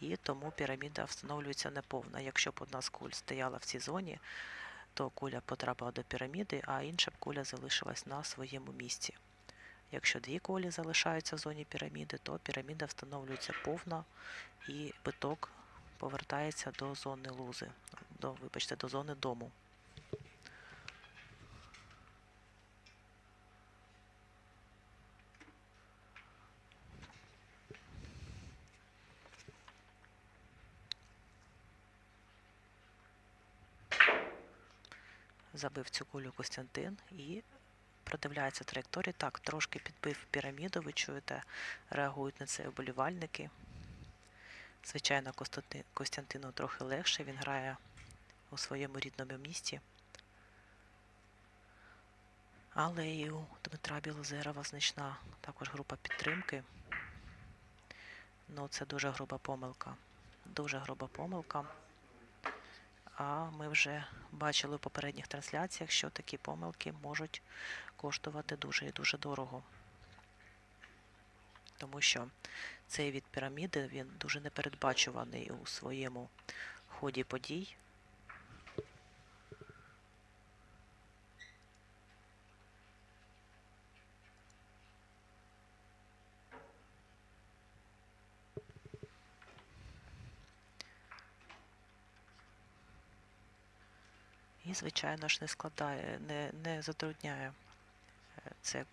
і тому піраміда встановлюється неповна. Якщо б одна з куль стояла в цій зоні, то куля потрапила до піраміди, а інша б куля залишилась на своєму місці. Якщо дві кулі залишаються в зоні піраміди, то піраміда встановлюється повна і биток повертається до зони лузи, до, вибачте, до зони дому. Забив цю кулю Костянтин і продивляється траєкторії. Так, трошки підбив піраміду, ви чуєте, реагують на це вболівальники. Звичайно, Костянти- Костянтину трохи легше, він грає у своєму рідному місті. Але і у Дмитра Білозерова значна також група підтримки. Ну, це дуже груба помилка. Дуже груба помилка. А ми вже бачили у попередніх трансляціях, що такі помилки можуть коштувати дуже і дуже дорого. Тому що цей від піраміди він дуже непередбачуваний у своєму ході подій. І, звичайно ж, не складає, не, не затрудняє е, це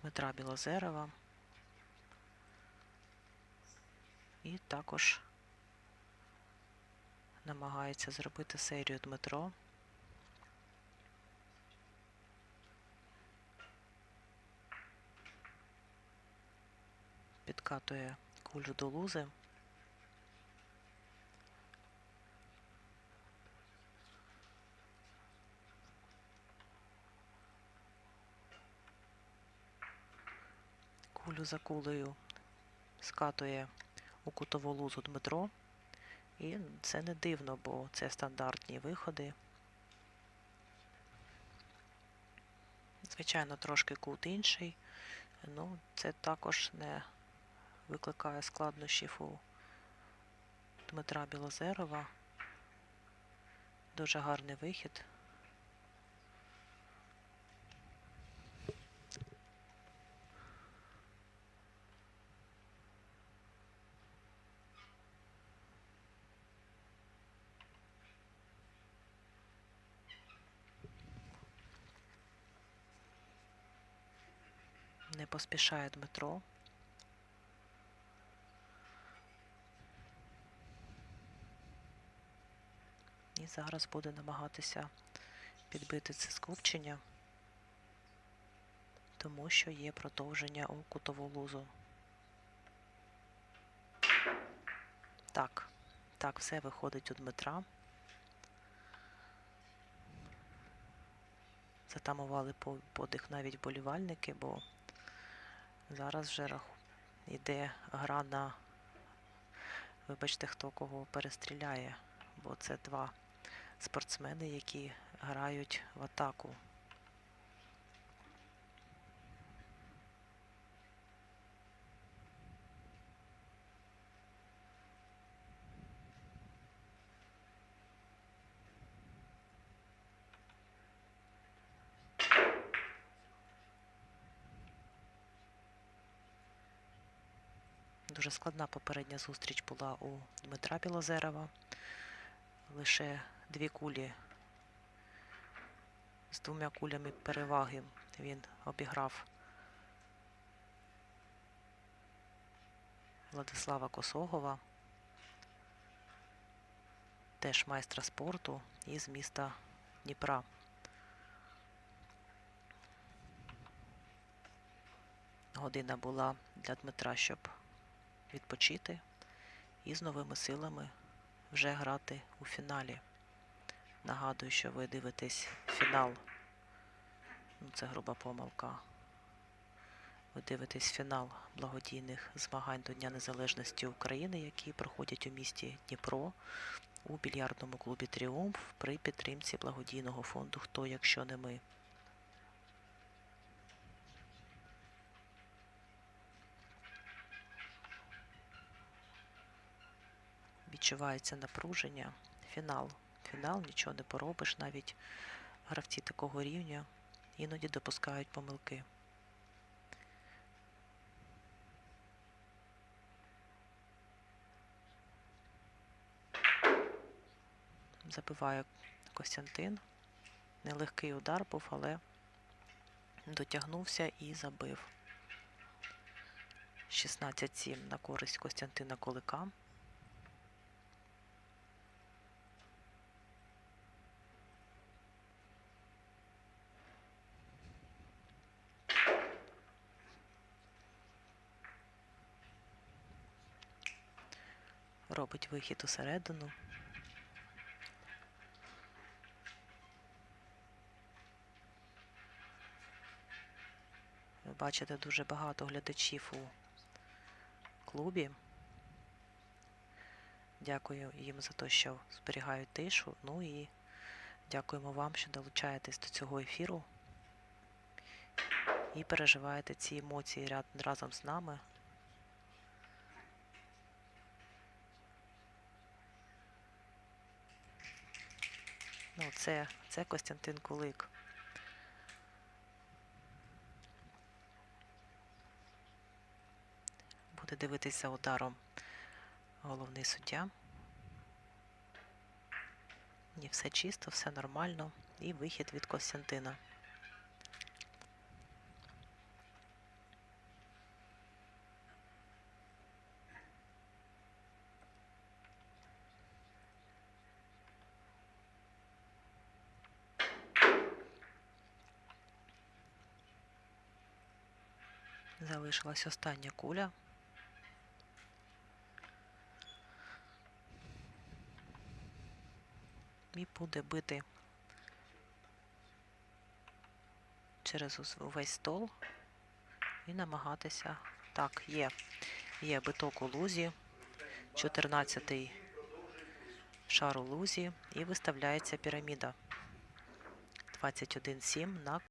Дмитра Білозерова. І також намагається зробити серію Дмитро. Підкатує кулю до лузи. Кулю за кулею скатує у кутову лузу Дмитро. І це не дивно, бо це стандартні виходи. Звичайно, трошки кут інший. Ну, це також не викликає складнощів у Дмитра Білозерова. Дуже гарний вихід. Не поспішає Дмитро. І зараз буде намагатися підбити це скупчення, тому що є продовження у кутову лузу. Так, так, все виходить у Дмитра. Затамували подих навіть болівальники, бо зараз вже йде гра на, вибачте, хто кого перестріляє, бо це два спортсмени, які грають в атаку. Дуже складна попередня зустріч була у Дмитра Білозерова. Лише дві кулі з двома кулями переваги він обіграв Владислава Косогова, теж майстра спорту із міста Дніпра. Година була для Дмитра, щоб відпочити і з новими силами вже грати у фіналі. Нагадую, що ви дивитесь фінал. Ну, це груба помилка. Ви дивитесь фінал благодійних змагань до Дня Незалежності України, які проходять у місті Дніпро у більярдному клубі Тріумф при підтримці благодійного фонду Хто, якщо не ми. Відчувається напруження. Фінал. Фінал, нічого не поробиш, навіть гравці такого рівня іноді допускають помилки. Забиває Костянтин. Нелегкий удар був, але дотягнувся і забив. 16-7 на користь Костянтина Кулика. Робить вихід усередину. Ви бачите дуже багато глядачів у клубі. Дякую їм за те, що зберігають тишу. Ну і дякуємо вам, що долучаєтесь до цього ефіру і переживаєте ці емоції разом з нами. Ну, це, це Костянтин Кулик. Буде дивитися за ударом головний суддя. Ні, все чисто, все нормально. І вихід від Костянтина. Залишилась остання куля. І буде бити через увесь стол і намагатися. Так, є. Є биток у лузі, 14-й шар у лузі і виставляється піраміда. 21-7 на